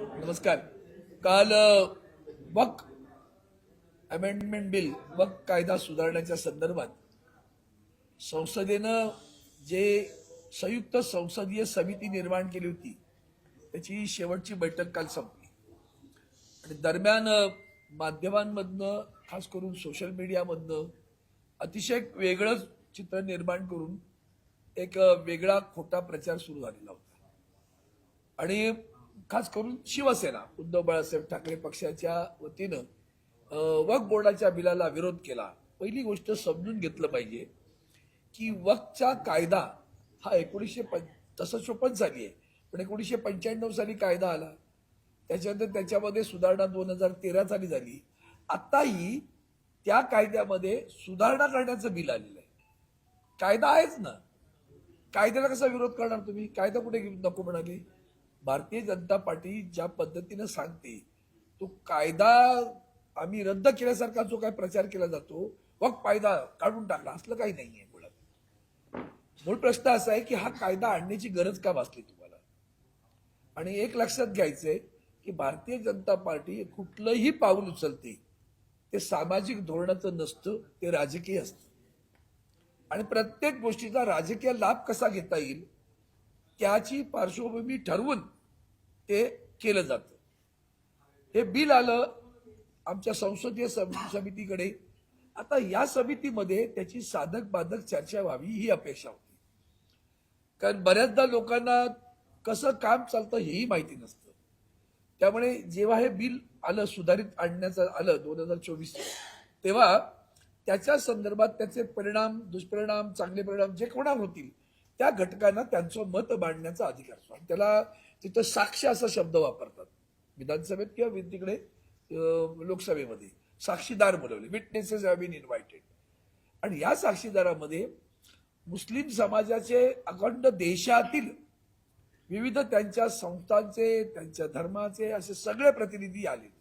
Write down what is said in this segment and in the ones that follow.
नमस्कार. काल वक amendment bill वक कायदा सुधारण्याच्या संदर्भात संसदेनं जे संयुक्त संसदीय समिती निर्माण केली होती त्याची शेवटची बैठक काल संपली. आणि दरम्यान माध्यमांमधनं खास करून सोशल मीडियामधनं अतिशय वेगळंच चित्र निर्माण करून एक वेगळा खोटा प्रचार सुरू झालेला होता. आणि खास करून शिवसेना उद्धव बाळासाहेब ठाकरे पक्षाच्या वतीनं वक्फ बोर्डाच्या बिलाला विरोध केला. पहिली गोष्ट समजून घेतलं पाहिजे की वक्फचा कायदा हा एकोणीसशे पं तसं चोपन्न साली आहे पण एकोणीसशे पंच्याण्णव साली कायदा आला. त्याच्यानंतर त्याच्यामध्ये सुधारणा दोन हजार तेरा साली झाली. आत्ताही त्या कायद्यामध्ये सुधारणा करण्याचं बिल आलेलं आहे. कायदा आहेच ना. कायद्याला कसा विरोध करणार तुम्ही? कायदा कुठे नको म्हणाले? भारतीय जनता पार्टी ज्या पद्धतीनं सांगते तो कायदा आम्ही रद्द केल्यासारखा जो काय प्रचार केला जातो वक कायदा काढून टाकला. असलं काही नाहीये मुळात. मूळ प्रश्न असा आहे की हा कायदा आणण्याची गरज का भासली तुम्हाला? आणि एक लक्षात घ्यायचंय की भारतीय जनता पार्टी कुठलंही पाऊल उचलते ते सामाजिक धोरणाचं नसतं ते राजकीय असतं. आणि प्रत्येक गोष्टीचा राजकीय लाभ कसा घेता येईल त्याची पार्श्वभूमी ठरवून ते केलं जातं. हे बिल आलं आमच्या संसदीय समितीकडे. आता या समितीमध्ये त्याची साधक बाधक चर्चा व्हावी ही अपेक्षा होती. कारण बऱ्याचदा लोकांना कसं काम चालतं हेही माहिती नसतं. त्यामुळे जेव्हा हे बिल आलं सुधारित आणण्याचं आलं दोन हजार चोवीस तेव्हा त्याच्या संदर्भात त्याचे परिणाम दुष्परिणाम चांगले परिणाम जे कोणा होतील त्या घटकांना त्यांचं मत मांडण्याचा अधिकार असतो आणि त्याला तिथं साक्ष असा शब्द वापरतात. विधानसभेत किंवा तिकडे लोकसभेमध्ये साक्षीदार बोलवले. विटनेसेस हॅव बीन इन्व्हायटेड आणि या साक्षीदारामध्ये मुस्लिम समाजाचे अखंड देशातील विविध त्यांच्या संस्थांचे त्यांच्या धर्माचे असे सगळे प्रतिनिधी आले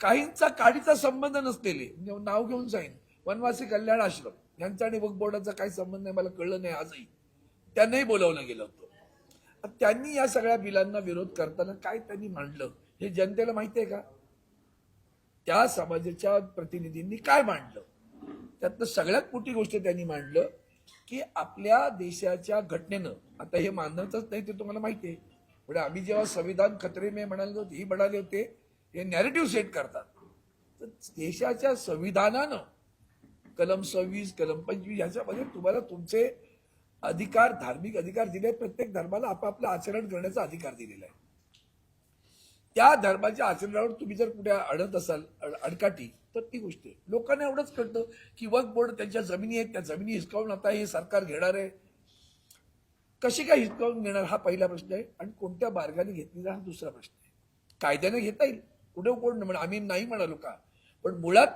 काहींचा काडीचा संबंध नसलेले. म्हणजे नाव घेऊन जाईन वनवासी कल्याण आश्रम. यांचा आणि वक्फ बोर्डाचा काही संबंध नाही मला कळलं नाही आजही. त्यांनाही बोलावलं गेलं होतं. त्यांनी या सगळ्या बिलांना विरोध करताना काय त्यांनी मांडलं हे जनतेला माहिती आहे का? त्या समाजाच्या प्रतिनिधींनी काय मांडलं? त्यातलं सगळ्यात मोठी गोष्ट त्यांनी मांडलं की आपल्या देशाच्या घटनेनं आता हे मानतच नाही ते तुम्हाला माहिती आहे म्हणजे आम्ही जेव्हा संविधान खतरे मे म्हणाले होते ही म्हणाले होते हे नॅरेटिव्ह सेट करतात. तर देशाच्या संविधानानं कलम सव्वीस कलम पंचवीस याच्यामध्ये तुम्हाला तुमचे अधिकार धार्मिक अधिकार दिले प्रत्येक धर्माला आपापलं आचरण करण्याचा अधिकार दिलेला आहे. त्या धर्माच्या आचरणावर तुम्ही जर कुठे अडत असाल अडकाटी अडकाठी तर ती गोष्ट आहे. लोकांना एवढंच कळतं की वक बोर्ड त्यांच्या जमिनी आहेत त्या जमिनी हिसकावून आता हे सरकार घेणार आहे. कशी काय हिसकावून घेणार हा पहिला प्रश्न आहे. आणि कोणत्या मार्गाने घेतली हा दुसरा प्रश्न आहे. कायद्याने घेता येईल. कुठे कोण म्हणा आम्ही नाही म्हणालो का? पण मुळात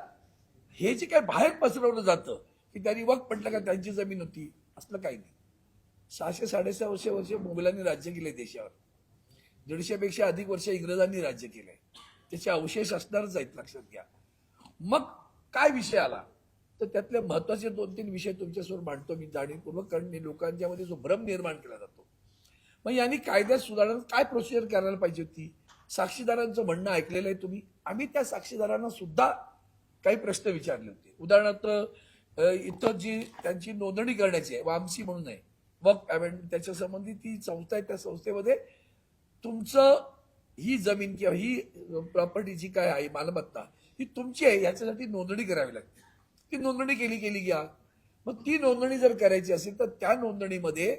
हे जे काय बाहेर पसरवलं जातं की त्यांनी वक म्हटलं का त्यांची जमीन होती असलं काही नाही. सहाशे साडेसहा वर्ष वर्ष मुघलांनी राज्य केले देशावर. दीडशेपेक्षा अधिक वर्ष इंग्रजांनी राज्य केलंय. त्याचे अवशेष असणारच आहेत लक्षात घ्या. मग काय विषय आला? तर त्यातले महत्त्वाचे दोन तीन विषय तुमच्यासमोर मांडतो मी जाणीवपूर्वक कारण मी लोकांच्या मध्ये जो भ्रम निर्माण केला जातो. मग यांनी कायद्यात सुधारणा काय प्रोसिजर करायला पाहिजे होती? साक्षीदारांचं म्हणणं ऐकलेलं आहे तुम्ही? आम्ही त्या साक्षीदारांना सुद्धा काही प्रश्न विचारले होते. उदाहरणार्थ इथं जी त्यांची नोंदणी करण्याची आहे वामसी म्हणून आहे वक त्याच्या संबंधी ती संस्था आहे त्या संस्थेमध्ये तुमचं ही जमीन किंवा ही प्रॉपर्टी जी काय आहे मालमत्ता ही तुमची आहे याच्यासाठी नोंदणी करावी लागते. ती नोंदणी केली गेली घ्या. मग ती नोंदणी जर करायची असेल तर त्या नोंदणीमध्ये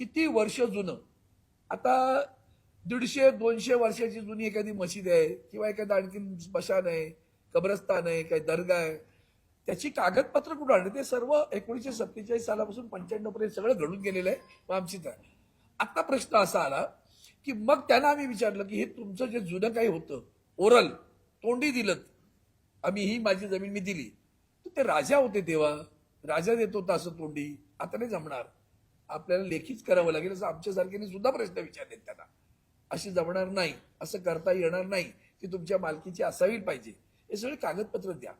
किती वर्ष जुनं आता दीडशे दोनशे वर्षाची जुनी एखादी मशीद आहे किंवा एखादं आणखीन स्मशान आहे कब्रस्तान आहे काही दर्गा आहे त्याची कागदपत्र कुठं आणली ते सर्व एकोणीसशे सत्तेचाळीस सालापासून पंच्याण्णव पर्यंत सगळं घडून गेलेलं आहे. मग आमची तर आता प्रश्न असा आला की मग त्यांना आम्ही विचारलं की हे तुमचं जे जुनं काही होतं ओरल तोंडी दिलं आम्ही ही माझी जमीन मी दिली. तर ते राजा होते तेव्हा. राजा देत होता असं तोंडी. आता नाही जमणार. आपल्याला लेखीच करावं लागेल असं आमच्यासारख्याने सुद्धा प्रश्न विचारलेत त्यांना. अशी जमणार नाही. असं करता येणार नाही ती तुमच्या मालकीची असावी पाहिजे. हे सगळे कागदपत्र द्या.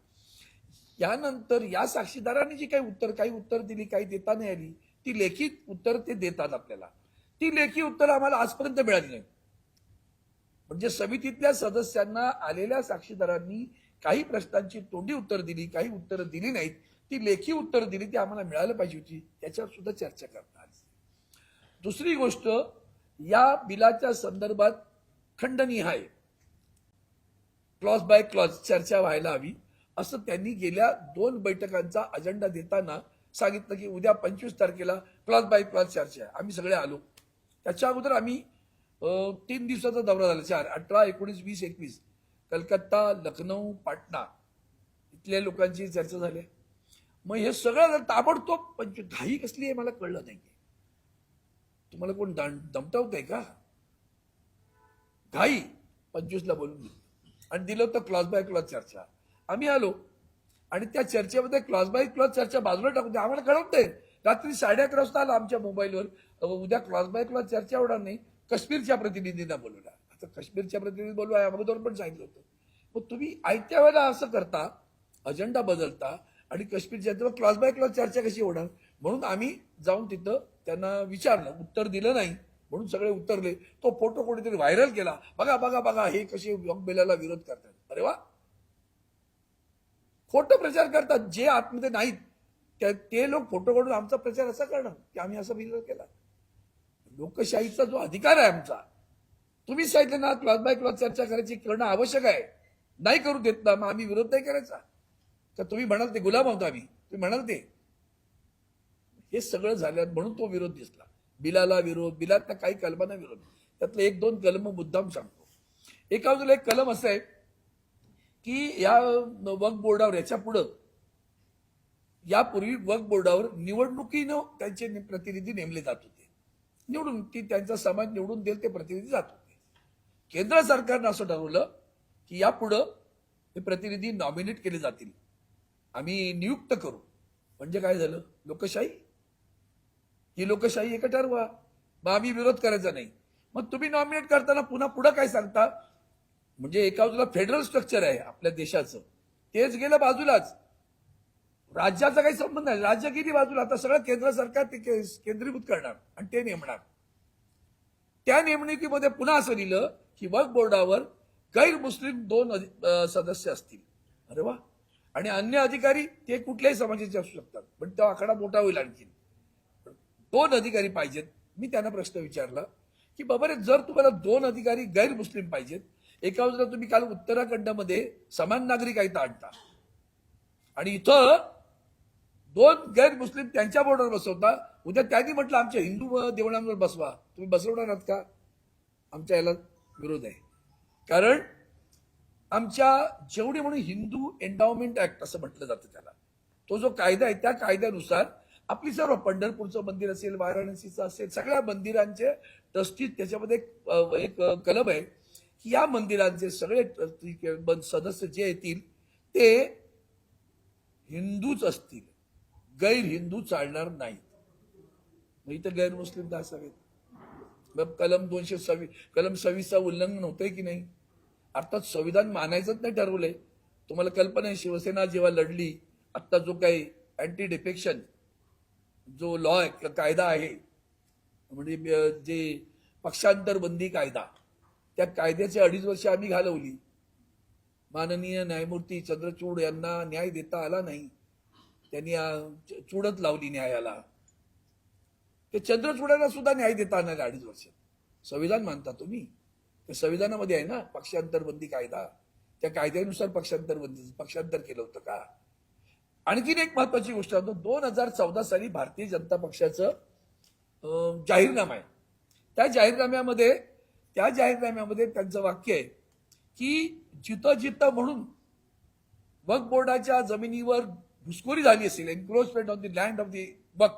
यानंतर या साक्षीदारांनी जी काही उत्तर काही उत्तर दिली काही देता नाही आली ती लेखी उत्तर ते देतात आपल्याला. ती लेखी उत्तर आम्हाला आजपर्यंत मिळाली नाही. म्हणजे समितीतल्या सदस्यांना आलेल्या साक्षीदारांनी काही प्रश्नांची तोंडी उत्तर दिली काही उत्तरं दिली नाहीत ती लेखी उत्तर दिली ती आम्हाला मिळायला पाहिजे होती त्याच्यावर सुद्धा चर्चा करतात दुसरी गोष्ट या बिलाच्या संदर्भात खंडनिहाय क्लॉज बाय क्लॉज चर्चा व्हायला हवी. असं त्यांनी गेल्या दोन बैठकांचा अजेंडा देताना सांगितलं की उद्या पंचवीस तारखेला क्लॉज बाय क्लॉज चर्चा आहे. आम्ही सगळे आलो. त्याच्या अगोदर आम्ही तीन दिवसाचा दौरा झाला. चार अठरा एकोणीस वीस एकवीस. कलकत्ता लखनौ पाटणा. इथल्या लोकांची चर्चा झाली. मग हे सगळं ताबडतोब पंचवीस घाई कसली आहे मला कळलं नाही तुम्हाला कोण दम आहे का? घाई. पंचवीसला बोलून आणि दिलं होतं क्लास बाय क्लॉज चर्चा. आम्ही आलो. आणि त्या चर्चेमध्ये क्लॉज बाय क्लॉज चर्चा बाजूला टाकून द्या आम्हाला कळत नाही. रात्री साडे अकरा वाजता आला आमच्या मोबाईलवर उद्या क्लॉज बाय क्लॉज चर्चा होणार नाही. काश्मीरच्या प्रतिनिधींना बोलवला आता काश्मीरच्या प्रतिनिधी बोलवा अगोदर पण सांगितलं होतं. मग तुम्ही आयत्या वेळेला असं करता अजेंडा बदलता आणि काश्मीरच्या तेव्हा क्लॉज बाय क्लॉज चर्चा कशी होणार? म्हणून आम्ही जाऊन तिथं त्यांना विचारलं. उत्तर दिलं नाही. म्हणून सगळे उत्तरले. तो फोटो कोणीतरी व्हायरल केला. बघा बघा बघा हे कसे योग बेलाला विरोध करतात. अरे वा! खोटं प्रचार करतात जे आतमध्ये नाहीत त्या- ते लोक फोटो काढून आमचा प्रचार असा करणार की आम्ही असा विरोध केला. लोकशाहीचा जो अधिकार आहे आमचा तुम्ही सांगितलं ना क्लॉज बाय क्लॉज चर्चा करायची करणं आवश्यक आहे. नाही करू देत ना मग आम्ही विरोध नाही करायचा. तर तुम्ही म्हणाल ते गुलाम आहोत आम्ही. तुम्ही म्हणाल ते. हे सगळं झालं म्हणून तो विरोध दिसला. बिलाला विरोध बिलातला काही कलमांना विरोध. त्यातलं एक दोन कलम मुद्दाम सांगतो. एका बाजूला एक कलम असं आहे की या वक्फ बोर्डावर याच्या पुढं यापूर्वी वक्फ बोर्डावर निवडणुकीनं त्यांचे प्रतिनिधी नेमले जात होते. निवडून ती त्यांचा समाज निवडून देईल ते प्रतिनिधी जात होते. केंद्र सरकारनं असं ठरवलं की यापुढं हे प्रतिनिधी नॉमिनेट केले जातील. आम्ही नियुक्त करू. म्हणजे काय झालं? लोकशाही? ही लोकशाही एक ठरवा. मग आम्ही विरोध करायचा नाही. मग तुम्ही नॉमिनेट करताना पुन्हा पुढं काय सांगता? म्हणजे एका बाजूला फेडरल स्ट्रक्चर आहे आपल्या देशाचं. तेच गेलं बाजूलाच. राज्याचा काही संबंध नाही. राज्य गेली बाजूला. आता सगळं केंद्र सरकार ते के- केंद्रीभूत करणार आणि ते नेमणार. त्या नेमणुकीमध्ये पुन्हा असं लिहिलं की वक्फ बोर्डावर गैर मुस्लिम दोन सदस्य असतील. अरे वा. आणि अन्य अधिकारी ते कुठल्याही समाजाचे असू शकतात. पण तो आकडा मोठा होईल आणखी दोन अधिकारी पाहिजेत. मी त्यांना प्रश्न विचारला की बाबा रे जर तुम्हाला दोन अधिकारी गैर मुस्लिम पाहिजेत एका बाजूला तुम्ही काल उत्तराखंडमध्ये समान नागरिक आहेत आणता आणि इथं दोन गैर मुस्लिम त्यांच्या बोर्डवर बसवता. उद्या त्यांनी म्हटलं आमच्या हिंदू देवळांवर बसवा. तुम्ही बसवणार आहात का? आमच्या याला विरोध आहे. कारण आमच्या जेवढे म्हणून हिंदू एन्डॉवमेंट ऍक्ट असं म्हटलं जातं त्याला तो जो कायदा आहे त्या कायद्यानुसार आपली सर्व पंढरपूरचं मंदिर असेल वाराणसीचं असेल सगळ्या मंदिरांचे ट्रस्टी त्याच्यामध्ये एक कलम आहे. या मंदिरांचे सगळे सदस्य जे येतील ते हिंदूच असतील. गैर हिंदू चालणार नाहीत. मग इथं गैर मुस्लिम का असावेत मग कलम दोनशे सव्वीस कलम सव्वीसचा उल्लंघन होतंय की नाही? अर्थात संविधान मानायचंच नाही ठरवलंय तुम्हाला कल्पना आहे शिवसेना जेव्हा लढली आत्ता जो काही अँटी डिफेक्शन जो लॉ कायदा आहे म्हणजे जे पक्षांतर बंदी कायदा त्या कायद्याची अडीच वर्ष आम्ही घालवली. माननीय न्यायमूर्ती चंद्रचूड यांना न्याय देता आला नाही. त्यांनी चुडत चूडच लावली न्यायाला. ते चंद्रचूडाला सुद्धा न्याय देता आला अडीच वर्ष. संविधान मानता तुम्ही. ते संविधानामध्ये आहे ना पक्षांतर बंदी कायदा. त्या कायद्यानुसार पक्षांतर बंदी पक्षांतर केलं होतं का? आणखीन एक महत्वाची गोष्ट दोन हजार चौदा साली भारतीय जनता पक्षाचं जाहीरनामा आहे. त्या जाहीरनाम्यामध्ये त्या जाहीरनाम्यामध्ये त्यांचं वाक्य आहे की जिथं जिथं म्हणून वक्फ बोर्डाच्या जमिनीवर घुसखोरी झाली असेल encroachment of the land of the waqf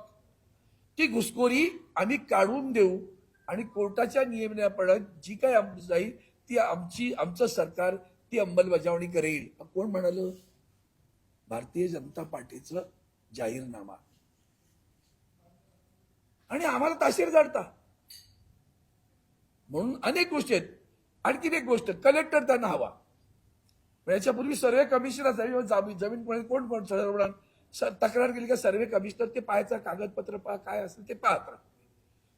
ती घुसखोरी आम्ही काढून देऊ आणि कोर्टाच्या नियमनाप्रमाणे जी काय जाईल ती आमची आमचं सरकार ती अंमलबजावणी करेल. कोण म्हणाल? भारतीय जनता पार्टीचं जाहीरनामा. आणि आम्हाला ताशीर जाडता. म्हणून अनेक गोष्टी आहेत. आणखीन एक गोष्ट कलेक्टर त्यांना हवा. याच्यापूर्वी सर्वे कमिशनर जमीन जमीन कोण कोण सर्व तक्रार केली का सर्वे कमिशनर ते पाहायचं कागदपत्र पहा काय असेल ते पाहत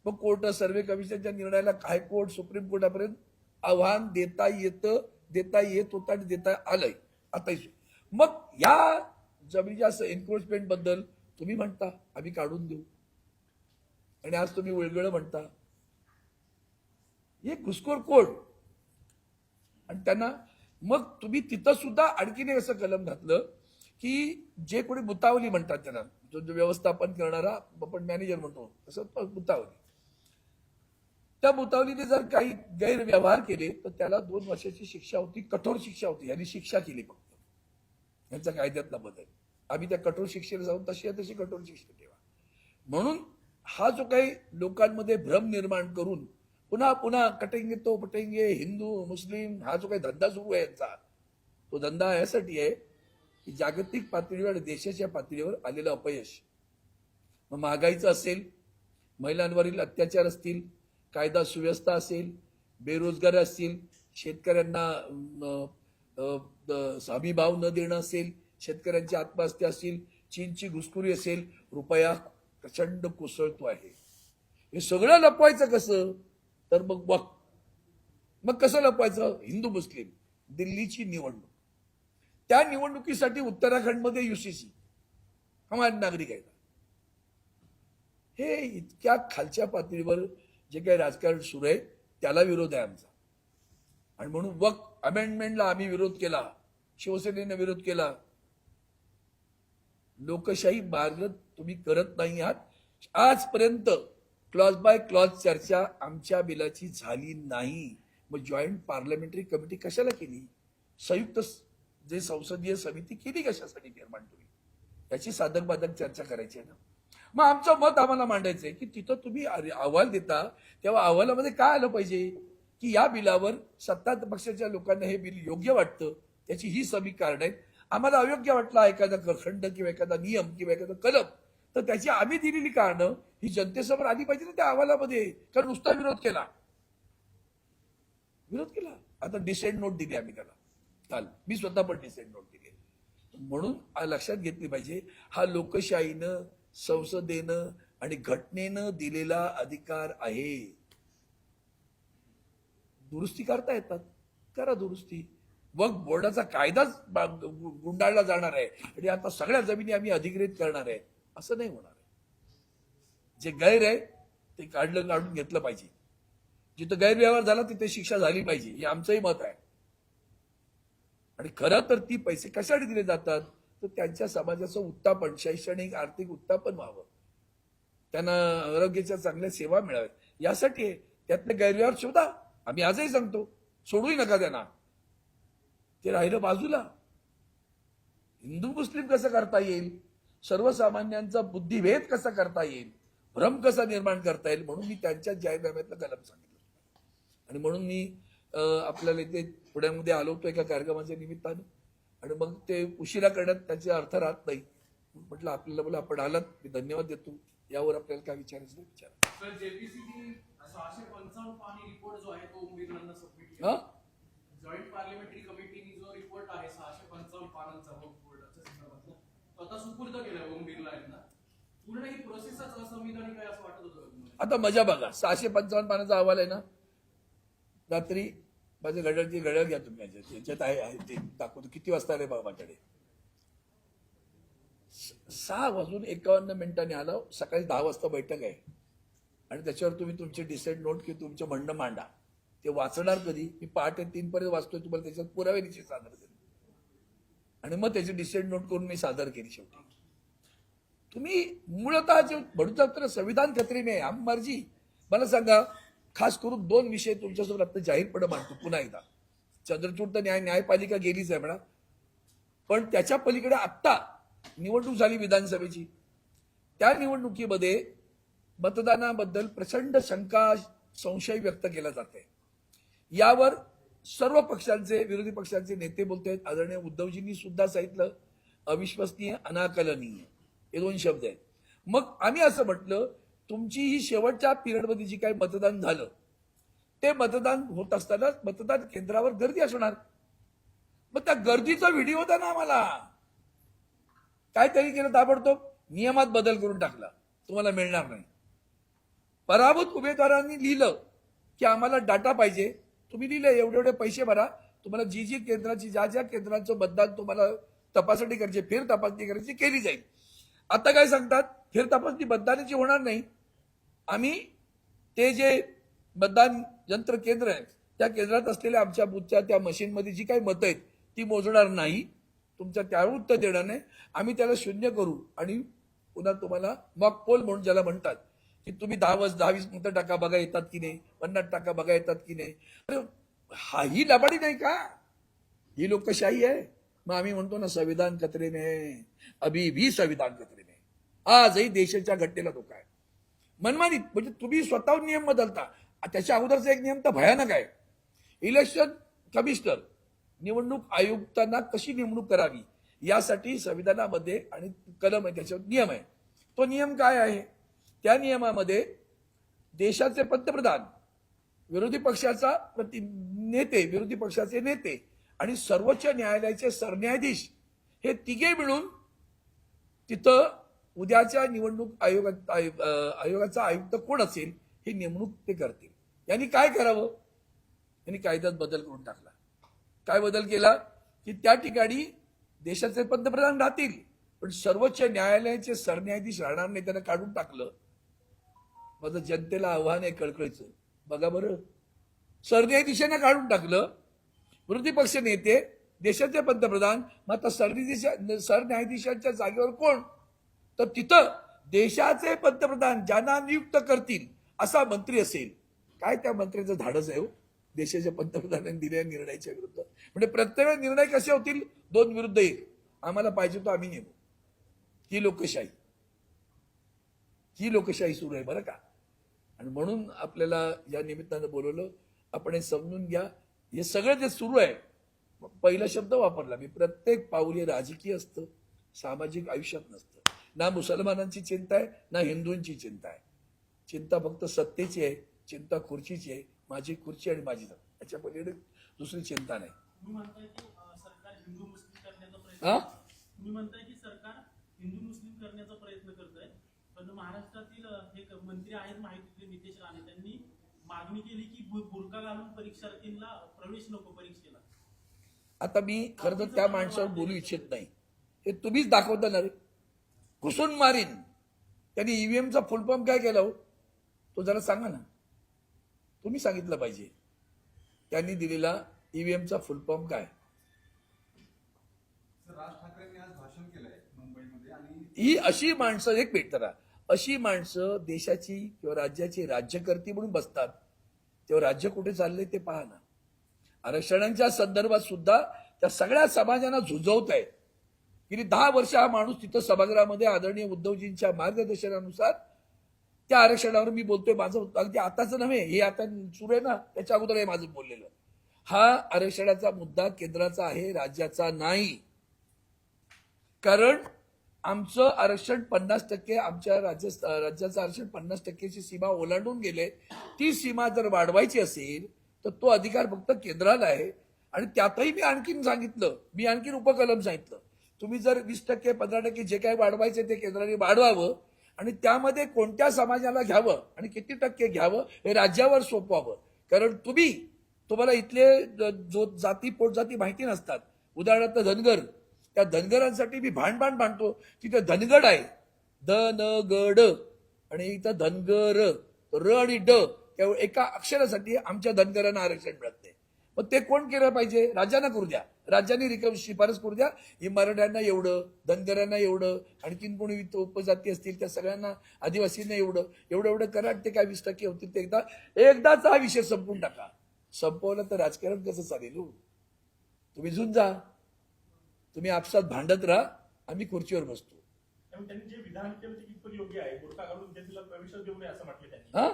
मग कोर्ट सर्वे कमिशनच्या निर्णयाला हायकोर्ट सुप्रीम कोर्टापर्यंत आव्हान देता येतं देता येत होतं आणि देता आलंय. आताही मग या जमिनीच्या असं एन्क्रोचमेंटबद्दल तुम्ही म्हणता आम्ही काढून देऊ. आणि आज तुम्ही वेगळं म्हणता. हे घुसखोर कोण? आणि त्यांना मग तुम्ही तिथं सुद्धा आणखीने असं कलम घातलं की जे कोणी मुतावली म्हणतात त्यांना जो जो व्यवस्थापन करणारा आपण मॅनेजर म्हणतो तसं बुतावली त्या मुतावलीने जर काही गैरव्यवहार केले तर त्याला दोन वर्षाची शिक्षा होती कठोर शिक्षा होती. यांनी शिक्षा केली फक्त. यांचा कायद्यातला बदल. आम्ही त्या कठोर शिक्षेला जाऊन तशी तशी कठोर शिक्षा ठेवा. म्हणून हा जो काही लोकांमध्ये भ्रम निर्माण करून पुन्हा पुन्हा कटेंगे तो पटेंगे हिंदू मुस्लिम हा जो काही धंदा सुरू आहे यांचा तो धंदा यासाठी आहे की जागतिक पातळीवर आणि देशाच्या पातळीवर आलेलं अपयश. मग महागाईचं असेल महिलांवरील अत्याचार असतील कायदा सुव्यवस्था असेल बेरोजगारी असतील शेतकऱ्यांना हमीभाव न देणं असेल शेतकऱ्यांची आत्महत्या असतील चीनची घुसखोरी असेल रुपया प्रचंड कोसळतो आहे. हे सगळं लपवायचं कसं? तर मग बघ मग कसं लपवायचं? हिंदू मुस्लिम दिल्लीची निवडणूक. त्या निवडणुकीसाठी उत्तराखंडमध्ये युसीसी हमारे नागरिक आहे हे इतक्या खालच्या पातळीवर जे काही राजकारण सुरू आहे त्याला विरोध आहे आमचा. आणि म्हणून वक अमेंडमेंटला आम्ही विरोध केला. शिवसेनेने विरोध केला. लोकशाही मार्ग तुम्ही करत नाही आहात. आजपर्यंत क्लॉज बाय क्लॉज चर्चा आमच्या बिलाची झाली नाही. मग जॉईंट पार्लमेंटरी कमिटी कशाला केली? संयुक्त जे संसदीय समिती केली कशासाठी निर्माण तुम्ही? याची साधक बाधक चर्चा करायची आहे ना. मग आमचं मत आम्हाला मांडायचंय की तिथं तुम्ही अहवाल देता तेव्हा अहवालामध्ये काय आलं पाहिजे? की या बिलावर सत्ता पक्षाच्या लोकांना हे बिल योग्य वाटतं? त्याची ही समीकरण आहेत. आम्हाला अयोग्य वाटला एखादा खंड किंवा एखादा नियम किंवा एखादा कलम तर त्याची आम्ही दिलेली कारणं ही जनतेसमोर आली पाहिजे ना त्या अहवालामध्ये. कारण नुसता विरोध केला. विरोध केला. आता डिसेंट नोट दिली आम्ही त्याला. काल मी स्वतः पण डिसेंट नोट दिली. म्हणून लक्षात घेतली पाहिजे हा लोकशाहीनं संसदेनं आणि घटनेनं दिलेला अधिकार आहे. दुरुस्ती करता येतात. करा दुरुस्ती. मग बोर्डाचा कायदाच गुंडाळला जाणार आहे. आणि आता सगळ्या जमिनी आम्ही अधिकृत करणार आहे. असं नाही होणार. जे गैर आहे ते काढलं काढून घेतलं पाहिजे. जिथं गैरव्यवहार झाला तिथे शिक्षा झाली पाहिजे. हे आमचंही मत आहे. आणि खरं तर ती पैसे कशासाठी दिले जातात? तर त्यांच्या समाजाचं उत्तापन शैक्षणिक आर्थिक उत्तापन व्हावं. त्यांना आरोग्याच्या चांगल्या सेवा मिळाव्यात. यासाठी त्यातले गैरव्यवहार शोधा. आम्ही आजही सांगतो सोडूही नका त्यांना. ते राहिलं बाजूला. हिंदू मुस्लिम कसं करता येईल? सर्वसामान्यांचा बुद्धिभेद कसा करता येईल? भ्रम कसा निर्माण करता येईल म्हणून मी त्यांच्या जाहीरनाम्यातलं कलम सांगितलं. आणि म्हणून मी आपल्याला इथे पुण्यामध्ये आलो होतो एका कार्यक्रमाच्या निमित्तानं. आणि मग ते उशिरा करण्यात त्याचे अर्थ राहत नाही. म्हटलं आपल्याला बोला आपण आलात मी धन्यवाद देतो. यावर आपल्याला काय विचारायचं विचारा. हा? जॉईंट पार्लमेंटरी कमिटीने जो रिपोर्ट आहे सहाशे पंचावन्न पानांचा वक्फ बोर्डाच्या संदर्भातला तो आता सुपूर्द केलाय ओम बिर्ला यांना. आता मजा बघा. सहाशे पंचावन्न पानाचा अहवाल आहे ना? रात्री माझ्या घड्याळची घड्याळ घ्या तुम्ही याच्यात. आहे ते दाखवतो. किती वाजता आले बाबा माझ्याकडे? सहा वाजून एकावन्न मिनिटांनी आलं. सकाळी दहा वाजता बैठक आहे. आणि त्याच्यावर तुम्ही तुमचे डिसाईड नोट किंवा तुमचं म्हणणं मांडा. ते वाचणार कधी? मी पहाटे तीन पर्यंत वाचतोय. तुम्हाला त्याच्यात पुरावे सादर केले आणि मग त्याची डिसाईड नोट करून मी सादर केली शेवटी. तुम्ही मूळतः जे म्हणतो तर संविधान खत्रीने नाही आम मर्जी. मला सांगा खास करून दोन विषय तुमच्यासोबत आता जाहीरपणे मांडतो पुन्हा एकदा. चंद्रचूड तर न्याय न्यायपालिका गेलीच आहे म्हणा. पण त्याच्या पलीकडे आत्ता निवडणूक झाली विधानसभेची. त्या निवडणुकीमध्ये मतदानाबद्दल प्रचंड शंका संशय व्यक्त केला जाते यावर सर्व पक्षांचे विरोधी पक्षांचे नेते बोलत आहेत आदरणीय उद्धवजींनी सुद्धा सांगितलं अविश्वसनीय अनाकलनीय. हे दोन शब्द आहेत. मग आम्ही असं म्हटलं तुमची ही शेवटच्या पिरियडमध्ये जी काही मतदान झालं ते मतदान होत असताना मतदान केंद्रावर गर्दी असणार. मग त्या गर्दीचा व्हिडिओ होता ना आम्हाला. काय तरी केलं ताबडतोब नियमात बदल करून टाकला. तुम्हाला मिळणार नाही. पराभूत उमेदवारांनी लिहिलं की आम्हाला डाटा पाहिजे. तुम्ही लिहिलं एवढे एवढे पैसे भरा. तुम्हाला जी जी केंद्राची ज्या ज्या केंद्राचं मतदान तुम्हाला तपासणी करायची फेर तपासणी करायची केली जाईल. आता काय सांगतात? फेर तपासणी मतदानाची होणार नाही. आम्ही ते जे मतदान यंत्र केंद्र आहे त्या केंद्रात असलेल्या आमच्या बुथच्या त्या मशीनमध्ये जी काही मतं आहेत ती मोजणार नाही. तुमच्या त्यावर उत्तर देणार नाही आम्ही त्याला शून्य करू आणि पुन्हा तुम्हाला मॉक पोल म्हणून ज्याला म्हणतात की तुम्ही दहा वर्ष दहा वीस टाका बघा येतात की नाही पन्नास टाका बघा येतात की नाही. अरे हा ही लबाडी नाही का? ही लोकशाही आहे. मग आम्ही म्हणतो ना संविधान कतरेने अभी भी संविधान कत्रेने. आजही देशाच्या घटनेला धोका आहे. मनमानीत म्हणजे तुम्ही स्वतःहून नियम बदलता. त्याच्या अगोदरचा एक नियम तर भयानक आहे. इलेक्शन कमिशनर निवडणूक आयुक्तांना कशी नेमणूक करावी यासाठी संविधानामध्ये आणि कलम आहे त्याच्यावर नियम आहे. तो नियम काय आहे? त्या नियमामध्ये देशाचे पंतप्रधान विरोधी पक्षाचा प्रति नेते विरोधी पक्षाचे नेते आणि सर्वोच्च न्यायालयाचे सरन्यायाधीश हे तिघे मिळून तिथं उद्याच्या निवडणूक आयोगा आयोगाचा आयुक्त कोण असेल हे नेमणूक ते करतील. यांनी काय करावं? यांनी कायद्यात बदल करून टाकला. काय बदल केला? की त्या ठिकाणी देशाचे पंतप्रधान राहतील पण सर्वोच्च न्यायालयाचे सरन्यायाधीश राहणार नाही त्यांना काढून टाकलं. माझं जनतेला आव्हान आहे कळकळीचं. बघा बरं. सरन्यायाधीशांना काढून टाकलं. विरोधी पक्ष नेते देशाचे पंतप्रधान मग आता सरन्यायाधीश सरन्यायाधीशांच्या जागेवर कोण? तर तिथं देशाचे पंतप्रधान ज्यांना नियुक्त करतील असा मंत्री असेल. काय त्या मंत्र्याचं धाडस आहे हो? देशाच्या पंतप्रधानांनी दिलेल्या निर्णयाच्या विरुद्ध. म्हणजे प्रत्येक निर्णय कसे होतील? दोन विरुद्ध एक. आम्हाला पाहिजे तो आम्ही नेमू ही लोकशाही. ही लोकशाही सुरू आहे बरं का? आणि म्हणून आपल्याला या निमित्तानं बोलवलं आपण हे समजून घ्या. हे सगळं जे सुरू आहे पहिला शब्द वापरला मी प्रत्येक पाऊल हे राजकीय असतं सामाजिक आयुष्यात नसतं. ना मुसलमानांची चिंता आहे ना हिंदूंची चिंता आहे. चिंता फक्त सत्तेची आहे चिंता खुर्चीची आहे माझी खुर्ची आणि माझी याच्या पलीकडे दुसरी चिंता नाही. हा? तुम्ही म्हणताय की सरकार हिंदू मुस्लिम करण्याचा प्रयत्न करत आहे पण महाराष्ट्रातील हे मंत्री आहेत माहितीतले नितेश राणे. त्यांनी मागणी केली की बु- बुरका घालून परीक्षार्थींना प्रवेश नको परीक्षेला. आता मी खरं तर त्या माणसावर बोलू इच्छित नाही. हे तुम्हीच दाखवता ना रे. घुसून मारीन. त्यांनी ईव्हीएमचा फुलफॉर्म काय केला हो? तो जरा सांगा ना. तुम्ही सांगितलं पाहिजे. त्यांनी दिलेला ईव्हीएमचा फुलफॉर्म काय? सर राज ठाकरेंनी आज भाषण केलंय मुंबईमध्ये आणि ही अशी माणसं एक जरा अशी माणसं देशाची किंवा राज्याची राज्यकर्ती म्हणून बसतात. तेव्हा राज्य कुठे चाललंय ते पहा ना. आरक्षणांच्या संदर्भात सुद्धा त्या सगळ्या समाजांना झुजवत आहेत गेली दहा वर्ष हा माणूस तिथं सभागृहामध्ये आदरणीय उद्धवजींच्या मार्गदर्शनानुसार त्या आरक्षणावर मी बोलतोय. माझं अगदी आताच नव्हे हे आता सुरू आहे ना त्याच्या अगोदर हे माझं बोललेलं. हा आरक्षणाचा मुद्दा केंद्राचा आहे राज्याचा नाही. कारण आमचं आरक्षण पन्नास टक्के आमच्या राज्य राज्याचं आरक्षण पन्नास टक्केची सीमा ओलांडून गेले. ती सीमा जर वाढवायची असेल तर तो अधिकार फक्त केंद्राला आहे. आणि त्यातही मी आणखीन सांगितलं मी आणखीन उपकलम सांगितलं. तुम्ही जर वीस टक्के पंधरा टक्के जे काही वाढवायचे ते केंद्राने वाढवावं आणि त्यामध्ये कोणत्या समाजाला घ्यावं आणि किती टक्के घ्यावं हे राज्यावर सोपवावं. कारण तुम्ही तुम्हाला इथले जो जाती पोटजाती माहिती नसतात. उदाहरणार्थ धनगर त्या धनगरांसाठी मी भांड भांड भांडतो तिथे धनगड आहे. धनगड. आणि इथं धनगर. र आणि ड त्या एका अक्षरासाठी आमच्या धनगरांना आरक्षण मिळत नाही. मग ते कोण केलं पाहिजे? राज्यांना करू द्या. राज्यांनी रिकम शिफारस करू द्या. हे मराठ्यांना एवढं धनगरांना एवढं आणखीन कोणी उपजाती असतील त्या सगळ्यांना आदिवासींना एवढं एवढं एवढं करा ते काय वीस टक्के होतील ते एकदा एकदाचा हा विषय संपून टाका. संपवलं तर राजकारण कसं चालेल हो? तुम्ही झून जा. तुम्ही आपसात भांडत राहा आम्ही खुर्चीवर बसतो. त्यामुळे त्यांनी जे विधान केलं ते कितपत योग्य आहे. बुरका घालून विद्यार्थीला प्रवेशच देऊ नये असं म्हटलं त्यांनी. हा?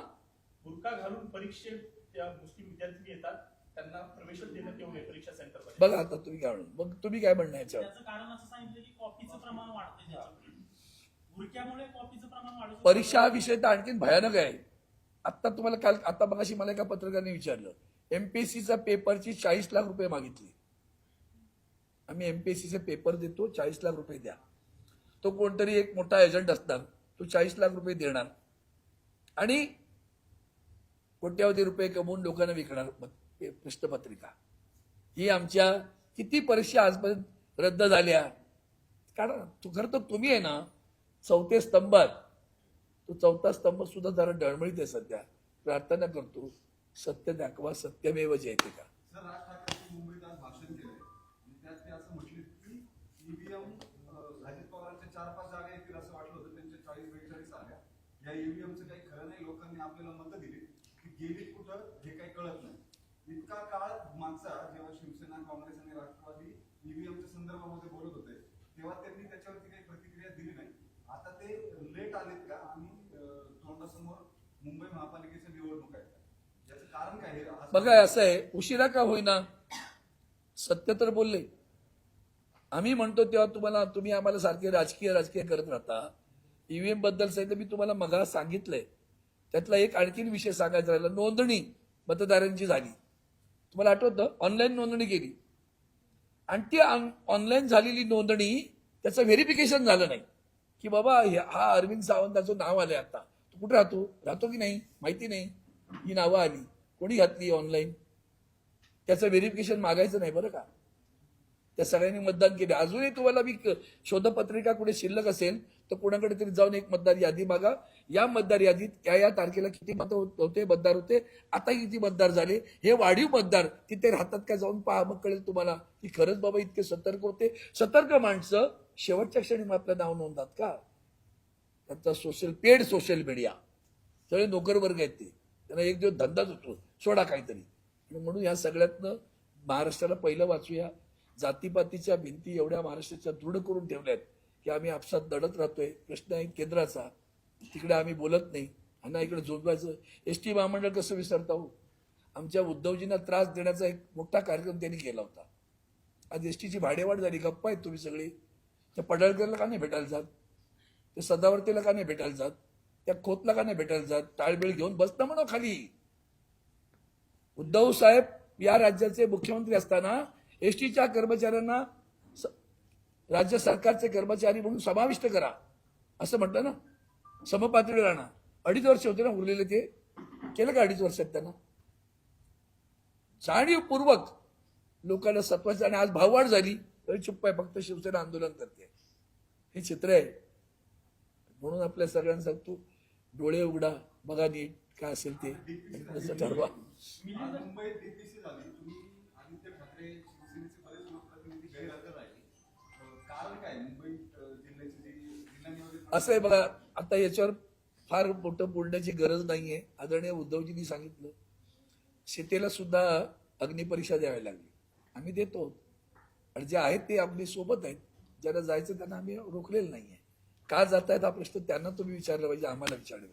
बुरका घालून परीक्षेत त्या मुस्लिम विद्यार्थी येतात त्यांना प्रवेशच देण्यात येऊ नये परीक्षा सेंटरमध्ये. बघा आता तुम्ही काय म्हणून. मग तुम्ही काय म्हणणं याच्यावर? त्याचं कारण असं सांगितलं की कॉपीचं प्रमाण वाढतंय त्याच्यामुळे बुरक्यामुळे कॉपीचं प्रमाण वाढत परीक्षा हा विषय तर आणखीन भयानक आहे. आता तुम्हाला काल आता मगाशी मला एका पत्रकाराने विचारलं एमपीएससीचा पेपरची चाळीस लाख रुपये मागितली. आम्ही एमपीएससीचे पेपर देतो चाळीस लाख रुपये द्या. तो कोणतरी एक मोठा एजंट असणार तो चाळीस लाख रुपये देणार. आणि कोट्यावधी रुपये कमवून लोकांना विकणार पृष्ठपत्रिका. प्रश्नपत्रिका ही आमच्या किती परीक्षा आजपर्यंत रद्द झाल्या. कारण तू खरं तर तुम्ही आहे ना चौथे स्तंभात तो चौथा स्तंभ सुद्धा जरा डळमळीत आहे सध्या. प्रार्थना करतो सत्य दाखवा सत्यमेव जयते का चार पाच जागा येतील असं वाटलं होतं. त्यांच्या चाळीस बेचाळीस आल्या. या ईव्हीएमचं काही खरं नाही. लोकांनी आपल्याला मतं दिली की गेली कुठं हे काही कळत नाही. इतका काळ मागचा जेव्हा शिवसेना काँग्रेस आणि राष्ट्रवादी ईव्हीएमच्या संदर्भामध्ये बोलत होते तेव्हा त्यांनी त्याच्यावरती काही प्रतिक्रिया दिली नाही. आता ते लेट आलेत का? आणि तोंडासमोर मुंबई महापालिकेच्या निवडणूक आहेत याचं कारण काय बघा असं आहे. उशिरा का होईना? सत्य तर बोलले. आम्ही म्हणतो तेव्हा तुम्हाला तुम्ही आम्हाला सारखे राजकीय राजकीय करत राहता. ईव्हीएमबद्दल सांगितलं मी तुम्हाला मगा सांगितलंय. त्यातला एक आणखीन विषय सांगायचा राहिला नोंदणी मतदारांची झाली. तुम्हाला आठवतं? ऑनलाईन नोंदणी केली. आणि ती ऑनलाईन झालेली नोंदणी त्याचं व्हेरिफिकेशन झालं नाही. की बाबा हा अरविंद सावंताचं नाव आलंय आता. तू कुठे राहतो? राहतो की नाही? माहिती नाही. ही नावं आली. कोणी घातली ऑनलाईन त्याचं व्हेरिफिकेशन मागायचं नाही बरं का? त्या सगळ्यांनी मतदान केले. अजूनही तुम्हाला मी शोधपत्रिका कुठे शिल्लक असेल तर कुणाकडे तरी जाऊन एक मतदार यादी मागा. या मतदार यादीत या या तारखेला किती मत होत- होते मतदार होते आता किती मतदार झाले हे वाढीव मतदार तिथे राहतात का जाऊन पहा मग कळेल तुम्हाला की खरंच बाबा इतके सतर्क होते. सतर्क माणसं शेवटच्या क्षणी मग आपलं नाव नोंदतात का? त्यांचा सोशल पेड सोशल मीडिया सगळे नोकर वर्ग आहेत ते. त्यांना एक दिवस धंदाच होतो. सोडा काहीतरी. म्हणून या सगळ्यातनं महाराष्ट्राला पहिलं वाचूया. जातीपातीच्या भिंती एवढ्या महाराष्ट्राच्या दृढ करून ठेवल्यात की आम्ही आपसात दडत राहतोय. प्रश्न आहे केंद्राचा. तिकडे आम्ही बोलत नाही. आणि इकडे झोपवायचं एस टी महामंडळ कसं विसरता हो? आमच्या उद्धवजींना त्रास देण्याचा एक मोठा कार्यक्रम त्यांनी केला होता. आज एस टीची भाडेवाढ झाली. गप्पा आहेत तुम्ही सगळे. त्या पडळकरला का नाही भेटायला जात? ते सदावर्तीला का नाही भेटायला जात? त्या खोतला का नाही भेटायला जात? टाळबेळ घेऊन बसता म्हणा खाली. उद्धव साहेब या राज्याचे मुख्यमंत्री असताना एस टीच्या कर्मचाऱ्यांना राज्य सरकारचे कर्मचारी म्हणून समाविष्ट करा. असं म्हटलं ना? समपातळी राहणार. अडीच वर्ष होते ना उरलेले ते. केलं का अडीच वर्षात त्यांना? जाणीवपूर्वक लोकांना सत्वाची आणि आज भाववाढ झाली. तरी चुप्प आहे फक्त शिवसेना आंदोलन करते. हे चित्र आहे. म्हणून आपल्या सगळ्यांना सांगतो डोळे उघडा. बघा नीट काय असेल ते. ठरवा. असं आहे बघा आता याच्यावर फार मोठं बोलण्याची गरज नाहीये. आदरणीय उद्धवजींनी सांगितलं शेतीला सुद्धा अग्निपरीक्षा द्यावी लागली. आम्ही देतो. आणि जे आहेत ते आपली सोबत आहेत. ज्याला जायचं त्यांना आम्ही रोखलेलं नाहीये. का जात आहेत हा प्रश्न त्यांना तुम्ही विचारला पाहिजे आम्हाला विचारलं